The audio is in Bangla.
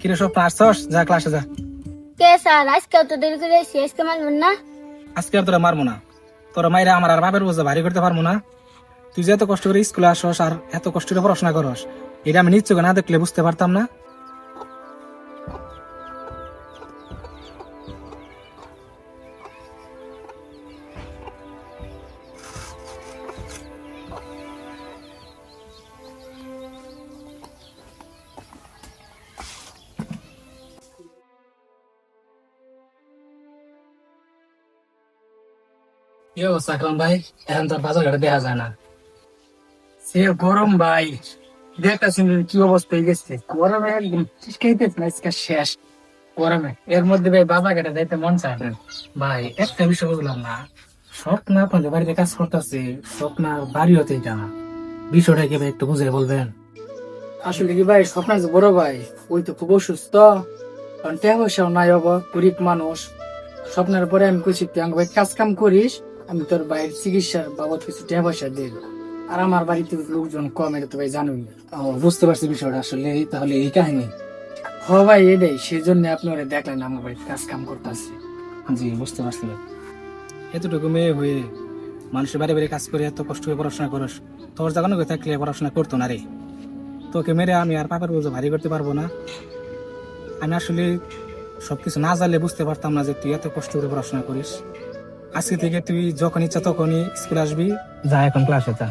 কিরে সব আসছস? যা ক্লাসে যা। কে স্যার? আজকে তো দেরি করে এসেছি আজকে মানবেন না? আজকে আর তোরা মারবো না। তোরা মাইরা আমার আর বাপের বোঝা ভারী করতে পারব না। তুই যে এত কষ্ট করে স্কুলে আসস আর এত কষ্ট করে পড়াশোনা করস এটা আমি নিশ্চয় না দেখলে বুঝতে পারতাম না। কি অবস্থা আকরাম ভাই এখন তো বাজার ঘাটে দেখা যায় না সে গরম ভাই দেখতেছেন কি অবস্থা হয়ে গেছে গরমে একদম শিখাইতেছে না আজকে শেষ গরমে এর মধ্যে ভাই বাবা কেটে যাইতে মন চায় না ভাই একটা বিষয় বুঝলাম না স্বপ্ন আপনাদের বাড়িতে কাজ করতেছে, স্বপ্ন বাড়ি হতে এটা না। বিষয়টা কি ভাই একটু বুঝে বলবেন? আসলে কি ভাই, স্বপ্ন যে বড় ভাই, ওই তো খুব অসুস্থ। কারণ টাকা পয়সাও নাই বাবা গরিব মানুষ। স্বপ্নের পরে আমি কইছি, তুই ভাই কাজ কাম করিস আমি তোর ভাইয়ের চিকিৎসার বাবদ কিছু টাকা পয়সা দিই আর আমার বাড়িতে লোকজন কম, এটা তো ভাই জানুই বুঝতে পারছি বিষয়টা, আসলে তাহলে এই কাহিনী। হ ভাই, এটাই সেই জন্য আপনি ওরা দেখলেন আমার বাড়িতে কাজ কাম করতেছি। জি, বুঝতে পারছি। এতটুকু মেয়ে হয়ে মানুষের বাড়ি বাড়ি কাজ করে এত কষ্ট করে পড়াশোনা করস, তোর জাগানো হয়ে থাকলে পড়াশোনা করতো না রে? তোকে মেরে আমি আর পাপের বোঝা ভারী করতে পারব না। আমি আসলে সবকিছু না জানলে বুঝতে পারতাম না যে তুই এত কষ্ট করে পড়াশোনা করিস। আজকে থেকে তুই যখন ইচ্ছা তখনই স্কুল আসবি। যা এখন ক্লাসে যা।